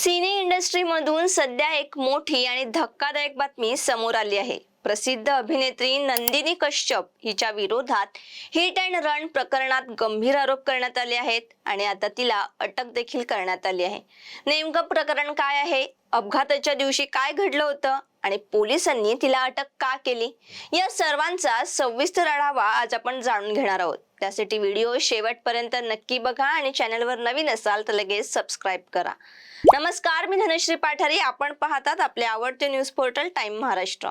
सिने इंडस्ट्रीमधून सध्या एक मोठी आणि धक्कादायक बातमी समोर आली आहे. प्रसिद्ध अभिनेत्री नंदिनी कश्यप हिच्या विरोधात हिट अँड रन प्रकरणात गंभीर आरोप करण्यात आले आहेत आणि आता तिला अटक देखील करण्यात आली आहे. नेमकं प्रकरण काय आहे? अपघाताच्या दिवशी काय घडलं होतं? आणि पोलिसांनी तिला अटक का केली? या सर्वांचा सविस्तर आढावा आज आपण जाणून घेणार आहोत. त्यासाठी व्हिडिओ शेवटपर्यंत नक्की बघा आणि चॅनलवर नवीन असाल तर लगेच सबस्क्राईब करा. नमस्कार मी धनश्री पाठारी. आपण पाहतात आपले आवडते news portal time Maharashtra.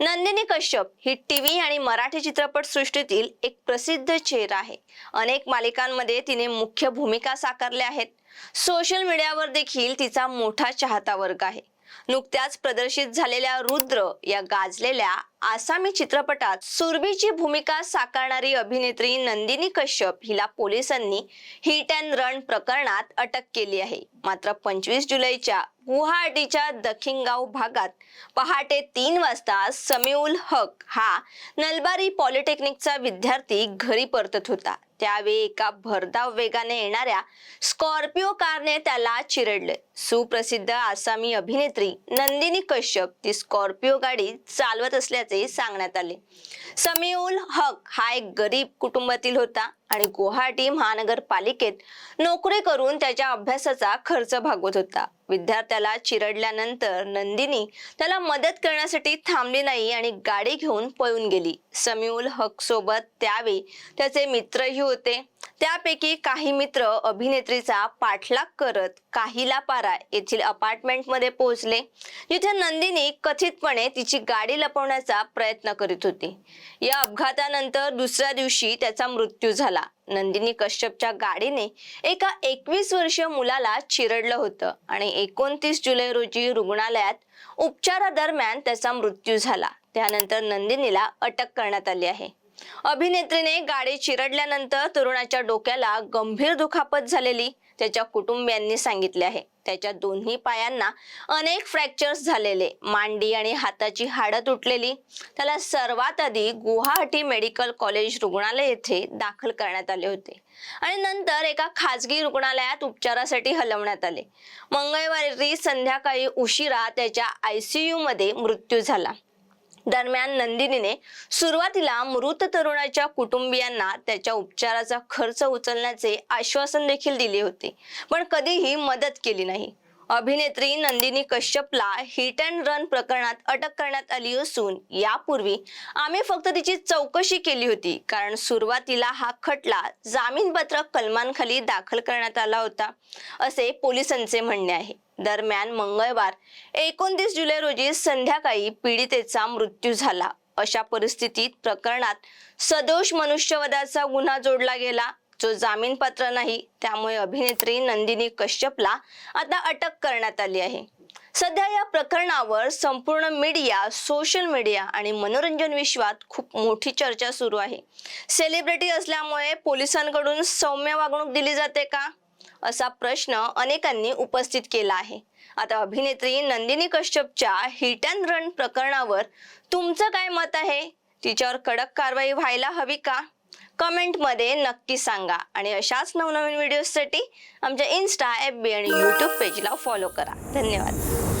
Nandini Kashyap ही टीव्ही आणि मराठी चित्रपट सृष्टीतील एक प्रसिद्ध चेहरा आहे. अनेक मालिकांमध्ये तिने मुख्य भूमिका साकारल्या आहेत. सोशल मीडियावर देखील तिचा मोठा चाहता वर्ग आहे. नुकत्याच प्रदर्शित झालेल्या रुद्र या गाजलेल्या आसामी चित्रपटात सुरभीची भूमिका साकारणारी अभिनेत्री नंदिनी कश्यप हिला पोलिसांनी हिट अँड रन प्रकरणात अटक केली आहे. मात्र पंचवीस जुलैच्या गुवाहाटीच्या दखिंगाव भागात पहाटे तीन वाजता समीउल हक हा नलबारी पॉलिटेक्निकचा विद्यार्थी घरी परतत होता. त्यावेळी एका भरधाव वेगाने येणाऱ्या स्कॉर्पिओ कारने त्याला चिरडले. सुप्रसिद्ध आसामी अभिनेत्री नंदिनी कश्यप ती स्कॉर्पिओ गाडी चालवत असल्याचे सांगण्यात आले. समीउल हक हा एक गरीब कुटुंबातील होता आणि गुवाहाटी महानगरपालिकेत नोकरी करून त्याच्या अभ्यासाचा खर्च भागवत होता. विद्यार्थ्याला चिरडल्यानंतर नंदिनी त्याला मदत करण्यासाठी थांबली नाही आणि गाडी घेऊन पळून गेली. समीउल हक सोबत त्यावेळी त्याचे मित्रही होते. त्यापैकी काही मित्र अभिनेत्रीचा पाठलाग करत काहिला पारा येथील अपार्टमेंटमध्ये पोहोचले जिथे नंदिनी कथितपणे तिची गाडी लपवण्याचा प्रयत्न करीत होती. या अपघातानंतर दुसऱ्या दिवशी त्याचा मृत्यू झाला. नंदिनी कश्यपच्या गाडीने एका एकवीस वर्षीय मुलाला चिरडलं होतं आणि एकोणतीस जुलै रोजी रुग्णालयात उपचारादरम्यान त्याचा मृत्यू झाला. त्यानंतर नंदिनीला अटक करण्यात आली आहे. अभिनेत्रीने गाडी चिरडल्यानंतर तरुणाच्या डोक्याला गंभीर दुखापत झालेली त्याच्या कुटुंबियांनी सांगितले आहे. त्याच्या दोन्ही पायांना अनेक फ्रॅक्चर्स झालेले मांडी आणि हाताची हाडं तुटलेली. त्याला सर्वात आधी गुवाहाटी मेडिकल कॉलेज रुग्णालय येथे दाखल करण्यात आले होते आणि नंतर एका खाजगी रुग्णालयात उपचारासाठी हलवण्यात आले. मंगळवारी संध्याकाळी उशिरा त्याच्या आयसीयू मध्ये मृत्यू झाला. दरम्यान नंदिनीने सुरुवातीला मृत तरुणाच्या कुटुंबियांना त्याच्या उपचाराचा खर्च उचलण्याचे आश्वासन देखील दिले होते पण कधीही मदत केली नाही. अभिनेत्री नंदिनी कश्यपला हिट अँड रन प्रकरणात अटक करण्यात आली असून यापूर्वी आम्ही फक्त तिची चौकशी केली होती कारण सुरुवातीला हा खटला जामीनपत्र कलमांखाली दाखल करण्यात आला होता असे पोलिसांचे म्हणणे आहे. दरम्यान मंगळवार एकोणतीस जुलै रोजी संध्याकाळी पीडितेचा मृत्यू झाला. अशा परिस्थितीत प्रकरणात सदोष मनुष्यवधाचा गुन्हा जोडला गेला. जो जामीनपात्र नाही त्यामुळे अभिनेत्री नंदिनी कश्यपला आता अटक करण्यात आली आहे. सध्या या प्रकरणावर संपूर्ण मीडिया सोशल मीडिया आणि मनोरंजन विश्वात खूप मोठी चर्चा सुरू आहे. सेलिब्रिटी असल्यामुळे पोलिसांकडून सौम्य वागणूक दिली जाते का? असा प्रश्न अनेकांनी उपस्थित केला आहे. आता अभिनेत्री नंदिनी कश्यपच्या हिट अँड रन प्रकरणावर तुमचं काय मत आहे? तिच्यावर कडक कारवाई व्हायला हवी का? कमेंटमध्ये नक्की सांगा. आणि अशाच नवनवीन व्हिडिओसाठी आमच्या इन्स्टा एफ बी आणि यूट्यूब पेजला फॉलो करा. धन्यवाद.